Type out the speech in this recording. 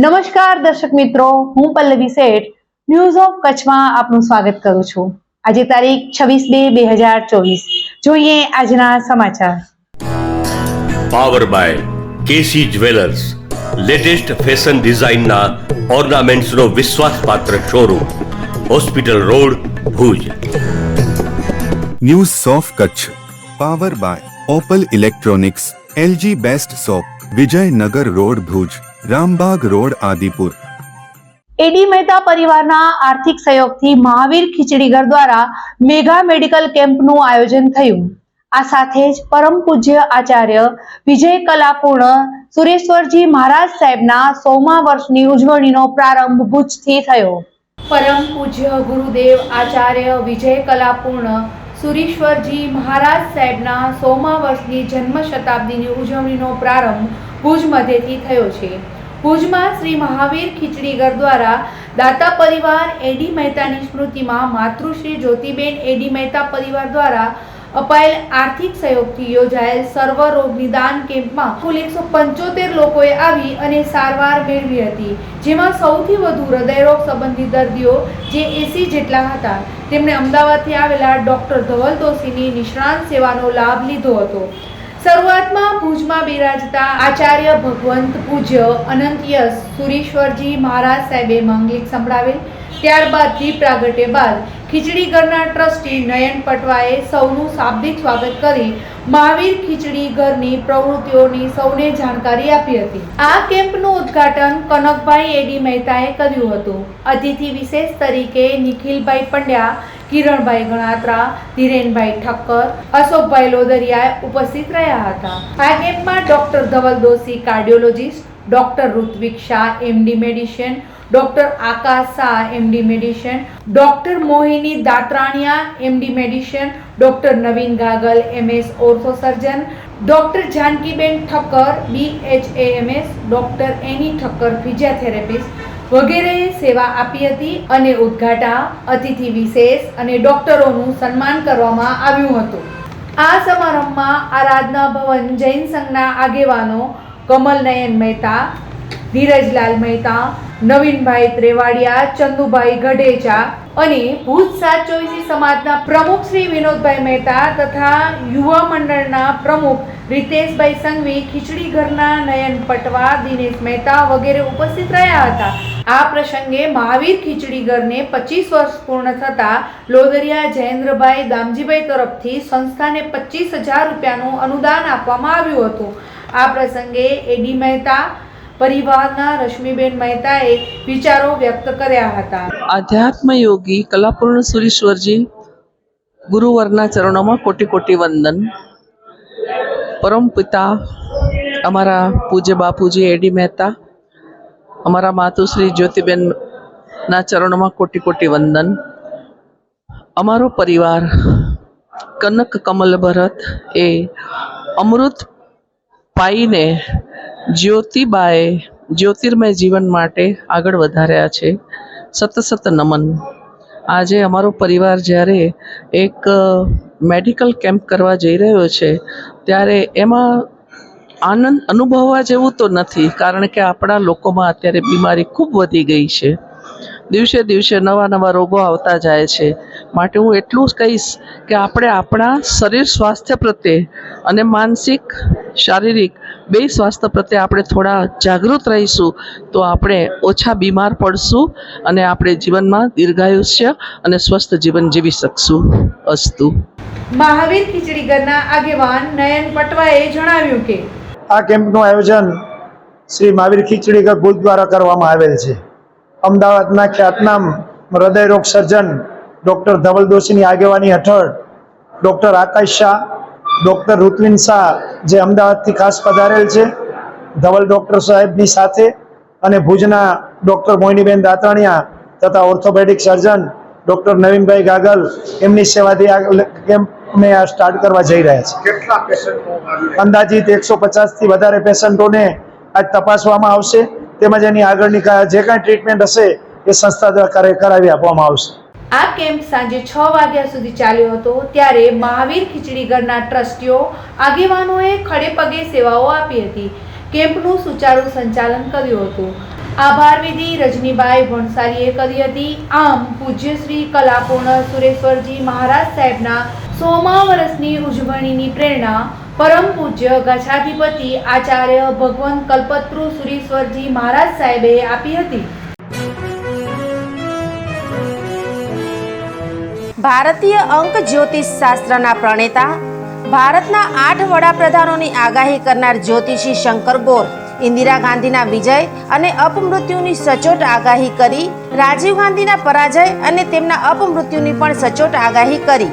નમસ્કાર દર્શક મિત્રો હું પલ્લવી શેઠ ન્યૂઝ ઓફ કચ્છમાં આપનું સ્વાગત કરું છું. આજે તારીખ છવ્વીસ બે બે હજાર ચોવીસ. જોઈએ આજના સમાચાર. Power by KC jewellers latest fashion ડિઝાઇનના ઓર્નામેન્ટ્સનો વિશ્વાસપાત્ર showroom hospital road Bhuj. News of Kutch power by opal electronics LG best shop Vijaynagar road Bhuj. Rambag road Adipur. AD Mehta પરિવારના આર્થિક સહયોગથી મહાવીર ખીચડીગર દ્વારા મેગા મેડિકલ કેમ્પનું આયોજન થયું. આ સાથે જ પરમ પૂજ્ય આચાર્ય વિજય કલાપૂર્ણ સુરેશ્વરજી મહારાજ સાહેબના સોમા વર્ષની ઉજવણીનો પ્રારંભ ભુજથી થયો. પરમ પૂજ્ય ગુરુદેવ આચાર્ય વિજય કલાપૂર્ણ સુરેશ્વરજી મહારાજ સાહેબના સોમા વર્ષની જન્મ શતાબ્દીની ઉજવણીનો પ્રારંભ ભુજ મધ્યથી થયો છે. ભુજમાં શ્રી મહાવીર ખીચડીગર દ્વારા દાતા પરિવાર એડી મહેતાની સ્મૃતિમાં માતૃશ્રી જ્યોતિબેન એડી મહેતા પરિવાર દ્વારા અપાયેલ આર્થિક સહયોગથી યોજાયેલ સર્વ રોગ નિદાન કેમ્પમાં કુલ એકસો પંચોતેર લોકોએ આવી અને સારવાર મેળવી હતી. જેમાં સૌથી વધુ હૃદયરોગ સંબંધિત દર્દીઓ જે એસી જેટલા હતા. તેમણે અમદાવાદથી આવેલા ડોક્ટર ધવલ દોશીની નિષ્ણાંત સેવાનો લાભ લીધો હતો. શરૂઆતમાં ભુજમાં બિરાજતા આચાર્ય ભગવંત પૂજ્ય અનંત યશ સુરેશ્વરજી મહારાજ સાહેબે મંગલિક સંભળાવેલ. ત્યારબાદ દીપ પ્રાગટ્ય બાદ ખીચડી ઘરના ટ્રસ્ટી નયન પટવાએ સૌનું શાબ્દિક સ્વાગત કરી મહાવીર ખીચડી ઘરની પ્રવૃત્તિઓની સૌને જાણકારી આપી હતી. આ કેમ્પનું ઉદ્ઘાટન કનકભાઈ એડી મહેતાએ કર્યું હતું. અતિથિ વિશેષ તરીકે નિખિલભાઈ પંડ્યા કિરણભાઈ ગણાત્રા, ધીરેનભાઈ ઠક્કર, અશોકભાઈ લોદરિયા ઉપસ્થિત રહ્યા હતા. આ કેમ્પમાં doctor Dhaval Doshi, cardiologist, doctor Ritvik Shah MD medicine doctor Akash Shah MD medicine doctor Mohini Datraniya MD medicine doctor Naveen Gagal MS ortho surgeon doctor Jankiben Thakkar BHAMS doctor Annie Thakkar physiotherapist વગેરેએ સેવા આપી હતી અને ઉદ્ઘાટા, અતિથિ વિશેષ અને ડોક્ટરોનું સન્માન કરવામાં આવ્યું હતું. આ સમારંભમાં આરાધના ભવન જૈન સંઘના આગેવાનો કમલ નયન મહેતા, ધીરજલાલ મહેતા, નવીનભાઈ ત્રેવાડિયા, ચંદુભાઈ ગઢેચા અને ભુજ સાત ચોવીસી સમાજના પ્રમુખ શ્રી વિનોદભાઈ મહેતા તથા યુવા મંડળના પ્રમુખ રીતેશભાઈ સંઘવી, ખીચડી ઘરના નયન પટવા, દિનેશ મહેતા વગેરે ઉપસ્થિત રહ્યા હતા. આ પ્રસંગે મહાવીર ખીચડીગરને પચીસ વર્ષ પૂર્ણ થતા લોદરિયા જયેન્દ્રભાઈ દામજીભાઈ તરફથી સંસ્થાને પચીસ હજાર રૂપિયાનું અનુદાન આપવામાં આવ્યું હતું. આ પ્રસંગે એડી મહેતા, પરિવારના રશ્મિબેન મહેતાએ વિચારો વ્યક્ત કર્યા હતા. આધ્યાત્મ યોગી કલાપૂર્ણ સુરેશ્વરજી, ગુરુવરના ચરણોમાં કોટી કોટી વંદન. પરમ પિતા અમારા પૂજ્ય બાપુજી એડી મહેતા અમારા માતુશ્રી જ્યોતિબેનના ચરણોમાં કોટી કોટી વંદન. અમારો પરિવાર, કનક કમલ ભરત એ અમૃત પાઈને જ્યોતિબાએ જ્યોતિર્મય જીવન માટે આગળ વધાર્યા છે. સત સત નમન. આજે અમારો પરિવાર જ્યારે એક મેડિકલ કેમ્પ કરવા જઈ રહ્યો છે, ત્યારે એમાં આનંદ અનુભવવા જેવું તો નથી, કારણ કે આપણા લોકોમાં અત્યારે બીમારી ખૂબ વધી ગઈ છે. દિવસે દિવસે નવા નવા રોગો આવતા જાય છે. માટે હું એટલું જ કહીશ કે આપણે આપણા શરીર સ્વાસ્થ્ય પ્રત્યે અને માનસિક, શારીરિક બે સ્વાસ્થ્ય પ્રત્યે આપણે થોડા જાગૃત રહીશું, તો આપણે ઓછા બીમાર પડશું અને આપણે જીવનમાં દીર્ઘાયુષ્ય અને સ્વસ્થ જીવન જીવી શકશું. અસ્તુ. મહાવીર ખીચડી આગેવાન નયન પટવાએ જણાવ્યું કે આ કેમ્પનું આયોજન શ્રી મહાવીર ખીચડી ભુજ દ્વારા કરવામાં આવેલ છે. અમદાવાદના ખ્યાતનામ હૃદયરોગ સર્જન ડૉક્ટર ધવલ દોશીની આગેવાની હેઠળ ડૉક્ટર આકાશ શાહ, ડૉક્ટર ઋત્વિન શાહ જે અમદાવાદથી ખાસ પધારેલ છે, ધવલ ડૉક્ટર સાહેબની સાથે અને ભુજના ડૉક્ટર મોહિનીબેન દાતાણિયા તથા orthopaedic surgeon doctor Navinbhai Gagal એમની સેવાથી આ કેમ્પ અમે આ સ્ટાર્ટ કરવા જઈ રહ્યા છીએ. અંદાજિત એકસો પચાસથી વધારે પેશન્ટોને આજ તપાસવામાં આવશે. તેમજ એની આગળની જે કાંઈ ટ્રીટમેન્ટ હશે એ સંસ્થા દ્વારા કરાવી- કરાવી આપવામાં આવશે. આ કેમ્પ સાંજે છ વાગ્યા સુધી ચાલ્યો હતો ત્યારે મહાવીર ખીચડીગરના ટ્રસ્ટીઓ આગેવાનોએ ખડે પગે સેવાઓ આપી હતી. કેમ્પનું સુચારુ સંચાલન કર્યું હતું. આભાર વિધિ રજનીભાઈ ભણસારીએ કરી હતી. આમ પૂજ્ય શ્રી કલાપૂર્ણ સુરેશ્વરજી મહારાજ સાહેબના સોમા વર્ષની ઉજવણીની પ્રેરણા, પરમ પૂજ્ય ગછાધિપતિ આચાર્ય ભગવાન કલ્પત્રુ સુરેશ્વરજી મહારાજ સાહેબે આપી હતી. ભારતીય અંક જ્યોતિષ શાસ્ત્રના પ્રણેતા, ભારતના આઠ વડાપ્રધાનોની આગાહી કરનાર જ્યોતિષી શંકર ગોર, ઇન્દિરા ગાંધીના વિજય અને અપમૃત્યુની સચોટ આગાહી કરી, રાજીવ ગાંધીના પરાજય અને તેમના અપમૃત્યુની પણ સચોટ આગાહી કરી.